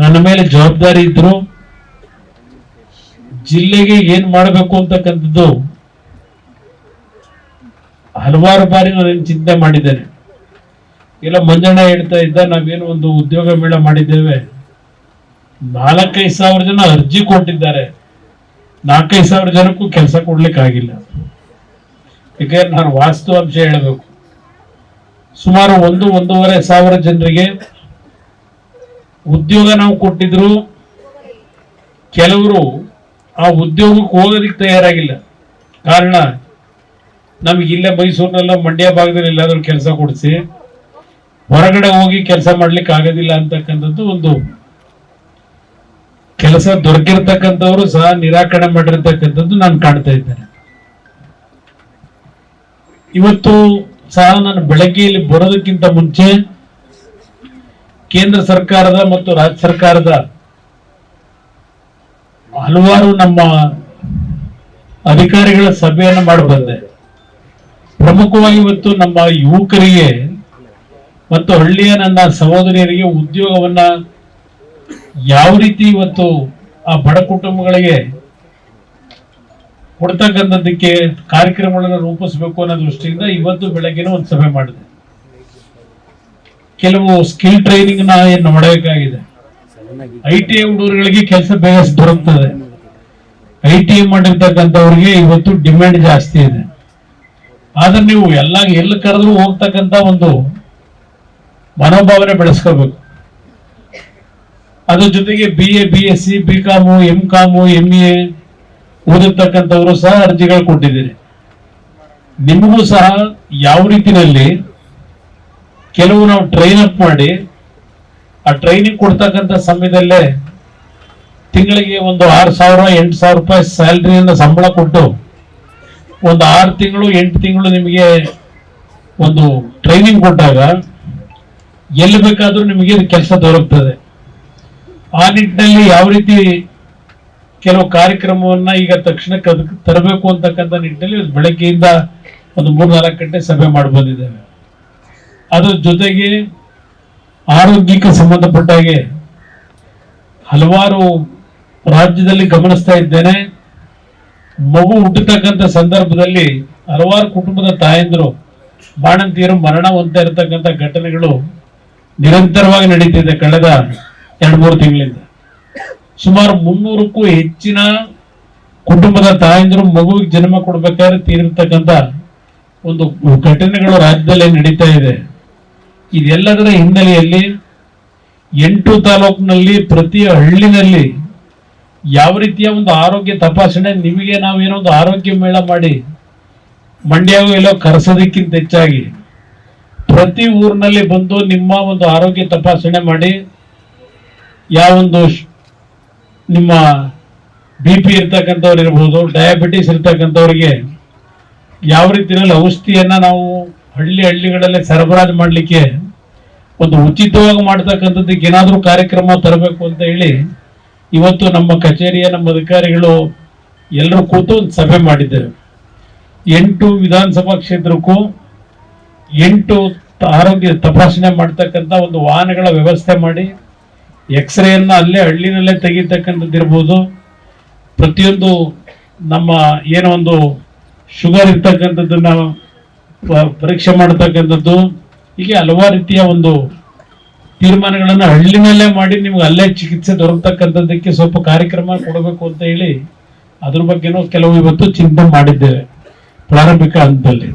ನನ್ನ ಮೇಲೆ ಜವಾಬ್ದಾರಿ ಇದ್ರು ಜಿಲ್ಲೆಗೆ ಏನ್ ಮಾಡಬೇಕು ಅಂತಕ್ಕಂಥದ್ದು ಹಲವಾರು ಬಾರಿ ನಾನು ಚಿಂತೆ ಮಾಡಿದ್ದೇನೆ. ಇಲ್ಲ ಮಂಜಣ್ಣ ಹೇಳ್ತಾ ಇದ್ದ, ನಾವೇನು ಒಂದು ಉದ್ಯೋಗ ಮೇಳ ಮಾಡಿದ್ದೇವೆ. ನಾಲ್ಕೈದು ಸಾವಿರ ಜನ ಅರ್ಜಿ ಕೊಟ್ಟಿದ್ದಾರೆ. ನಾಲ್ಕೈದು ಸಾವಿರ ಜನಕ್ಕೂ ಕೆಲಸ ಕೊಡ್ಲಿಕ್ಕೆ ಆಗಿಲ್ಲ ಯಾಕಂದ್ರೆ ನಾನು ವಾಸ್ತವಾಂಶ ಹೇಳಬೇಕು. ಸುಮಾರು ಒಂದು, ಒಂದೂವರೆ ಸಾವಿರ ಜನರಿಗೆ ಉದ್ಯೋಗ ನಾವು ಕೊಟ್ಟಿದ್ರು ಕೆಲವರು ಆ ಉದ್ಯೋಗಕ್ಕೆ ಹೋಗೋದಕ್ಕೆ ತಯಾರಾಗಿಲ್ಲ. ಕಾರಣ ನಮ್ಗೆ ಇಲ್ಲೇ ಮೈಸೂರಿನಲ್ಲ ಮಂಡ್ಯ ಭಾಗದಲ್ಲಿ ಎಲ್ಲಾದ್ರೂ ಕೆಲಸ ಕೊಡಿಸಿ ಹೊರಗಡೆ ಹೋಗಿ ಕೆಲಸ ಮಾಡ್ಲಿಕ್ಕೆ ಆಗೋದಿಲ್ಲ ಅಂತಕ್ಕಂಥದ್ದು ಒಂದು ಕೆಲಸ ದೊರಕಿರ್ತಕ್ಕಂಥವ್ರು ಸಹ ನಿರಾಕರಣೆ ಮಾಡಿರ್ತಕ್ಕಂಥದ್ದು ನಾನು ಕಾಣ್ತಾ ಇದ್ದೇನೆ. ಇವತ್ತು ಸಹ ನಾನು ಬೆಳಗ್ಗೆಯಲ್ಲಿ ಬರೋದಕ್ಕಿಂತ ಮುಂಚೆ ಕೇಂದ್ರ ಸರ್ಕಾರದ ಮತ್ತು ರಾಜ್ಯ ಸರ್ಕಾರದ ಹಲವಾರು ನಮ್ಮ ಅಧಿಕಾರಿಗಳ ಸಭೆಯನ್ನು ಮಾಡಿ ಬಂದೆ. ಪ್ರಮುಖವಾಗಿ ಇವತ್ತು ನಮ್ಮ ಯುವಕರಿಗೆ ಮತ್ತು ಹಳ್ಳಿಯ ನನ್ನ ಸಹೋದರಿಯರಿಗೆ ಉದ್ಯೋಗವನ್ನ ಯಾವ ರೀತಿ ಇವತ್ತು ಆ ಬಡ ಕುಟುಂಬಗಳಿಗೆ ಕೊಡ್ತಕ್ಕಂಥದ್ದಕ್ಕೆ ಕಾರ್ಯಕ್ರಮಗಳನ್ನು ರೂಪಿಸಬೇಕು ಅನ್ನೋ ದೃಷ್ಟಿಯಿಂದ ಇವತ್ತು ಬೆಳಗ್ಗೆನೂ ಒಂದು ಸಭೆ ಮಾಡಿದೆ. ಕೆಲವು ಸ್ಕಿಲ್ ಟ್ರೈನಿಂಗ್ನ ಏನು ಮಾಡಬೇಕಾಗಿದೆ ಐ ಟಿ ಐ ಹುಡುಗರುಗಳಿಗೆ ಕೆಲಸ ಬೇಗ ದೊರಕ್ತದೆ ಐ ಟಿ ಐ ಮಾಡಿರ್ತಕ್ಕಂಥವ್ರಿಗೆ ಇವತ್ತು ಡಿಮ್ಯಾಂಡ್ ಜಾಸ್ತಿ ಇದೆ. ಆದ್ರೆ ನೀವು ಎಲ್ಲ, ಎಲ್ಲಿ ಕರೆದ್ರು ಹೋಗ್ತಕ್ಕಂಥ ಒಂದು ಮನೋಭಾವನೆ ಬೆಳೆಸ್ಕೋಬೇಕು. ಅದ್ರ ಜೊತೆಗೆ B A B S C B com M com M A ಓದಿರ್ತಕ್ಕಂಥವರು ಸಹ ಅರ್ಜಿಗಳು ಕೊಟ್ಟಿದ್ದೀರಿ. ನಿಮಗೂ ಸಹ ಯಾವ ರೀತಿನಲ್ಲಿ ಕೆಲವು ನಾವು ಟ್ರೈನ್ ಅಪ್ ಮಾಡಿ, ಆ ಟ್ರೈನಿಂಗ್ ಕೊಡ್ತಕ್ಕಂಥ ಸಮಯದಲ್ಲೇ ತಿಂಗಳಿಗೆ ಒಂದು ಆರು ಸಾವಿರ, ಎಂಟು ಸಾವಿರ ರೂಪಾಯಿ ಸ್ಯಾಲ್ರಿಯಿಂದ ಸಂಬಳ ಕೊಟ್ಟು ಒಂದು ಆರು ತಿಂಗಳು, ಎಂಟು ತಿಂಗಳು ನಿಮಗೆ ಒಂದು ಟ್ರೈನಿಂಗ್ ಕೊಟ್ಟಾಗ ಎಲ್ಲಿ ಬೇಕಾದರೂ ನಿಮಗೆ ಕೆಲಸ ದೊರಕ್ತದೆ. ಆ ನಿಟ್ಟಿನಲ್ಲಿ ಯಾವ ರೀತಿ ಕೆಲವು ಕಾರ್ಯಕ್ರಮವನ್ನು ಈಗ ತಕ್ಷಣಕ್ಕೆ ಅದಕ್ಕೆ ತರಬೇಕು ಅಂತಕ್ಕಂಥ ನಿಟ್ಟಿನಲ್ಲಿ ಬೆಳಗ್ಗೆಯಿಂದ ಒಂದು ಮೂರು ನಾಲ್ಕು ಗಂಟೆ ಸಭೆ ಮಾಡಿ ಬಂದಿದ್ದೇವೆ. ಅದ್ರ ಜೊತೆಗೆ ಆರೋಗ್ಯಕ್ಕೆ ಸಂಬಂಧಪಟ್ಟ ಹಾಗೆ ಹಲವಾರು ರಾಜ್ಯದಲ್ಲಿ ಗಮನಿಸ್ತಾ ಇದ್ದೇನೆ. ಮಗು ಹುಟ್ಟತಕ್ಕಂಥ ಸಂದರ್ಭದಲ್ಲಿ ಹಲವಾರು ಕುಟುಂಬದ ತಾಯಂದಿರು ಬಾಣಂತಿಯರು ಮರಣ ಹೊಂದ್ತಾ ಇರತಕ್ಕಂಥ ಘಟನೆಗಳು ನಿರಂತರವಾಗಿ ನಡೀತಿದೆ ಕಳೆದ ಎರಡು ಮೂರು ತಿಂಗಳಿಂದ. ಸುಮಾರು ಮುನ್ನೂರಕ್ಕೂ ಹೆಚ್ಚಿನ ಕುಟುಂಬದ ತಾಯಂದಿರು ಮಗುವಿಗೆ ಜನ್ಮ ಕೊಡ್ಬೇಕಾದ್ರೆ ತೀರಿರ್ತಕ್ಕಂಥ ಒಂದು ಘಟನೆಗಳು ರಾಜ್ಯದಲ್ಲಿ ನಡೀತಾ ಇದೆ. ಇದೆಲ್ಲದರ ಹಿನ್ನೆಲೆಯಲ್ಲಿ ಎಂಟು ತಾಲೂಕಿನಲ್ಲಿ ಪ್ರತಿ ಹಳ್ಳಿನಲ್ಲಿ ಯಾವ ರೀತಿಯ ಒಂದು ಆರೋಗ್ಯ ತಪಾಸಣೆ, ನಿಮಗೆ ನಾವೇನೋ ಒಂದು ಆರೋಗ್ಯ ಮೇಳ ಮಾಡಿ ಮಂಡ್ಯಗೂ ಎಲ್ಲೋ ಕರೆಸೋದಕ್ಕಿಂತ ಹೆಚ್ಚಾಗಿ ಪ್ರತಿ ಊರಿನಲ್ಲಿ ಬಂದು ನಿಮ್ಮ ಒಂದು ಆರೋಗ್ಯ ತಪಾಸಣೆ ಮಾಡಿ ಯಾವೊಂದು ಶ್- ನಿಮ್ಮ ಬಿ ಪಿ ಇರ್ತಕ್ಕಂಥವ್ರು ಇರ್ಬೋದು ಡಯಾಬಿಟಿಸ್ ಇರ್ತಕ್ಕಂಥವ್ರಿಗೆ ಯಾವ ರೀತಿಯಲ್ಲಿ ಔಷಧಿಯನ್ನ ನಾವು ಹಳ್ಳಿ ಹಳ್ಳಿಗಳಲ್ಲೇ ಸರಬರಾಜು ಮಾಡಲಿಕ್ಕೆ ಒಂದು ಉಚಿತವಾಗಿ ಮಾಡ್ತಕ್ಕಂಥದ್ದಕ್ಕೆ ಏನಾದರೂ ಕಾರ್ಯಕ್ರಮ ತರಬೇಕು ಅಂತ ಹೇಳಿ ಇವತ್ತು ನಮ್ಮ ಕಚೇರಿಯ ನಮ್ಮ ಅಧಿಕಾರಿಗಳು ಎಲ್ಲರೂ ಕೂತು ಒಂದು ಸಭೆ ಮಾಡಿದ್ದೇವೆ ಎಂಟು ವಿಧಾನಸಭಾ ಕ್ಷೇತ್ರಕ್ಕೂ ಎಂಟು ಆರೋಗ್ಯ ತಪಾಸಣೆ ಮಾಡ್ತಕ್ಕಂಥ ಒಂದು ವಾಹನಗಳ ವ್ಯವಸ್ಥೆ ಮಾಡಿ, ಎಕ್ಸ್ರೇಯನ್ನು ಅಲ್ಲೇ ಹಳ್ಳಿನಲ್ಲೇ ತೆಗಿತಕ್ಕಂಥದ್ದು ಇರ್ಬೋದು. ಪ್ರತಿಯೊಂದು ನಮ್ಮ ಏನೋ ಒಂದು ಶುಗರ್ ಇರ್ತಕ್ಕಂಥದ್ದನ್ನು ಪರೀಕ್ಷೆ ಮಾಡತಕ್ಕಂಥದ್ದು ಹೀಗೆ ಹಲವಾರು ರೀತಿಯ ಒಂದು ತೀರ್ಮಾನಗಳನ್ನು ಹಳ್ಳಿನಲ್ಲೇ ಮಾಡಿ ನಿಮ್ಗೆ ಅಲ್ಲೇ ಚಿಕಿತ್ಸೆ ದೊರಕತಕ್ಕಂಥದ್ದಕ್ಕೆ ಸ್ವಲ್ಪ ಕಾರ್ಯಕ್ರಮ ಕೊಡಬೇಕು ಅಂತ ಹೇಳಿ ಅದ್ರ ಬಗ್ಗೆನೂ ಕೆಲವು ಇವತ್ತು ಚಿಂತನೆ ಮಾಡಿದ್ದೇವೆ ಪ್ರಾರಂಭಿಕ ಹಂತದಲ್ಲಿ.